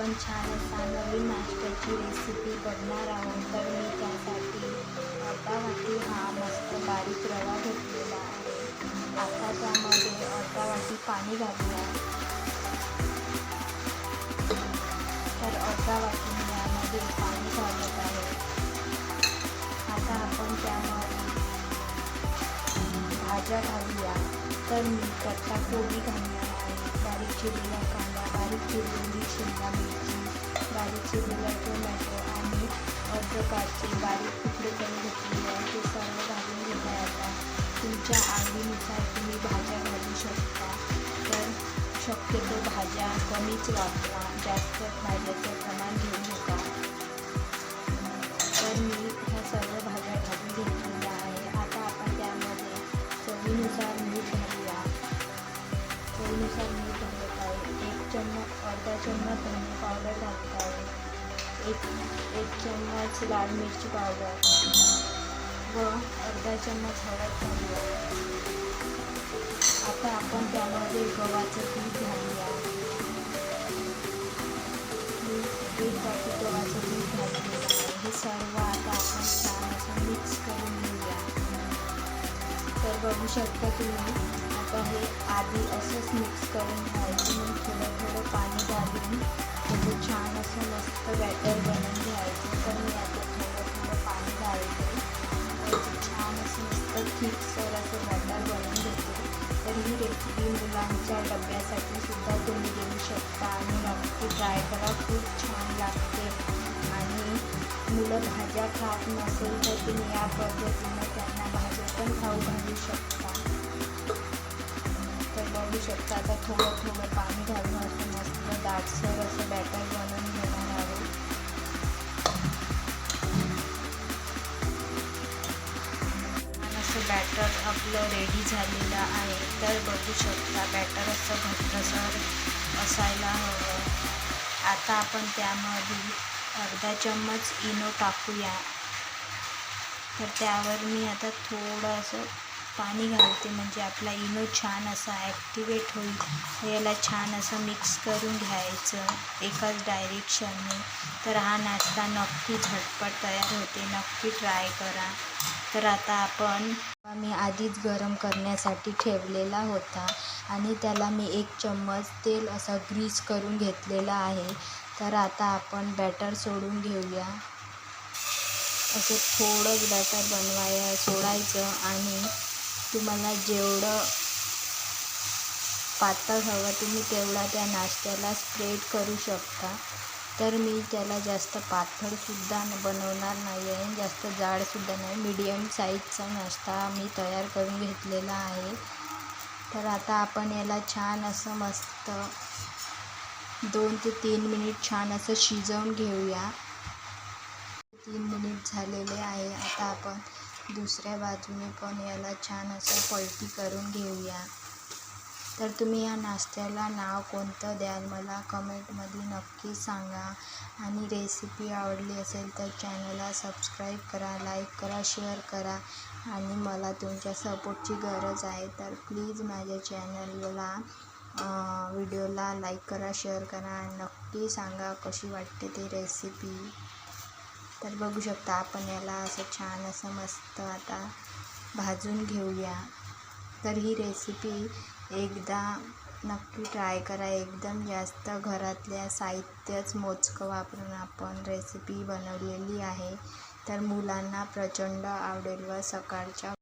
आपण छान असा नवीन नाश्त्याची रेसिपी बघणार आहोत. तर मी त्यासाठी अर्धा वाटी हा मस्त बारीक रवा घेतलेला आहे. आता त्यामध्ये अर्धा वाटी पाणी घालूया. तर अर्धा वाटी मी यामध्ये पाणी घालत आहे. आता आपण त्यामध्ये भाज्या घालूया. तर मी कच्चा कोबी घालणार बारीक चिरलेला कांदा बारीक चिरलेली शिमला मिरची बारीक चिरलेला टोमॅटो आणि अद्रकाचे बारीक तुकडे करून घेतलेले आहे. ते सर्व घालून घेता आता. तुमच्या आवडीनुसार तुम्ही भाज्या घालू शकता. तर शक्यतो भाज्या कमीच वापरा. जास्त भाज्याचं प्रमाण घेऊ एक एक चम्मच लाल मिरची पावडर. व अर्धा चम्मच हळद पावडर. आता आपण त्यामध्ये गव्हाचं पीठ घालूया. मी एक वाटी गव्हाचं पीठ घातलेलं आहे. हे सर्व आता आपण छान असं मिक्स करून घेऊया. तर बघू शकता तुम्ही आता हे आधी असंच मिक्स करून घ्यायचं. थोडं थोडं पाणी घालून त्याचं छान असं मस्त बॅटर बनवून घ्यायचं. तर मी आता थोडं थोडं पाणी घालते. त्याचं छान असं मस्त थिकसर असं बॅटर बनवून घेते. तर ही रेसिपी मुलांच्या डब्यासाठी सुद्धा तुम्ही देऊ शकता आणि नक्की ट्राय करा. खूप छान लागते. आणि मुलं भाज्या खात नसेल तर तुम्ही या पद्धतीनं त्यांना भाज्या पण खाऊ घालू शकता. तर बघू शकता आता थोडं थोडं पाणी बॅटर आपलं रेडी झालेलं आहे तर बघू शकता बॅटर असं घट्टसर असायला हवं. आता आपण त्यामध्ये अर्धा चम्मच इनो टाकूया. तर त्यावर मी आता थोडंसं पाणी घालते म्हणजे आपला इनो छान असा ॲक्टिवेट होईल. याला छान असं मिक्स करून घ्यायचं एकाच डायरेक्शनने तर हा नाश्ता नक्की झटपट तयार होते. नक्की ट्राय करा. तर आता आपण मी आधीच गरम करण्यासाठी ठेवलेला होता आणि त्याला मी एक चम्मच तेल असा ग्रीस करून घेतलेला आहे. तर आता आपण बॅटर सोडून घेऊया. असं थोडंच बॅटर बनवाय सोडायचं आणि तुम्हाला जेवढं पातळ हवं तुम्ही तेवढा त्या नाश्त्याला स्प्रेड करू शकता. तर मी त्याला जास्त पातळसुद्धा बनवणार नाही आहे. जास्त जाडसुद्धा नाही. मीडियम साईजचा नाश्ता मी तयार करून घेतलेला आहे. तर आता आपण याला छान असं मस्त दोन ते तीन मिनिट छान असं शिजवून घेऊया. तीन मिनिट झालेले आहे. आता आपण दुसऱ्या बाजूने पण याला छान असं पलटी करून घेऊया. तर तुम्ही या नाश्त्याला नाव कोणतं द्याल मला कमेंटमध्ये नक्की सांगा. आणि रेसिपी आवडली असेल तर चॅनलला सबस्क्राईब करा लाईक करा शेअर करा. आणि मला तुमच्या सपोर्टची गरज आहे तर प्लीज माझ्या चॅनलला व्हिडिओला लाईक करा शेअर करा. आणि नक्की सांगा कशी वाटते ती रेसिपी तर बघू शकता आपण याला असं छान असं मस्त आता भाजून घेऊया. तर ही रेसिपी एकदा नक्की ट्राय करा. एकदम जास्त घरातल्या साहित्यच मोजकं वापरून आपण रेसिपी बनवलेली आहे. तर मुलांना प्रचंड आवडेल व सकाळच्या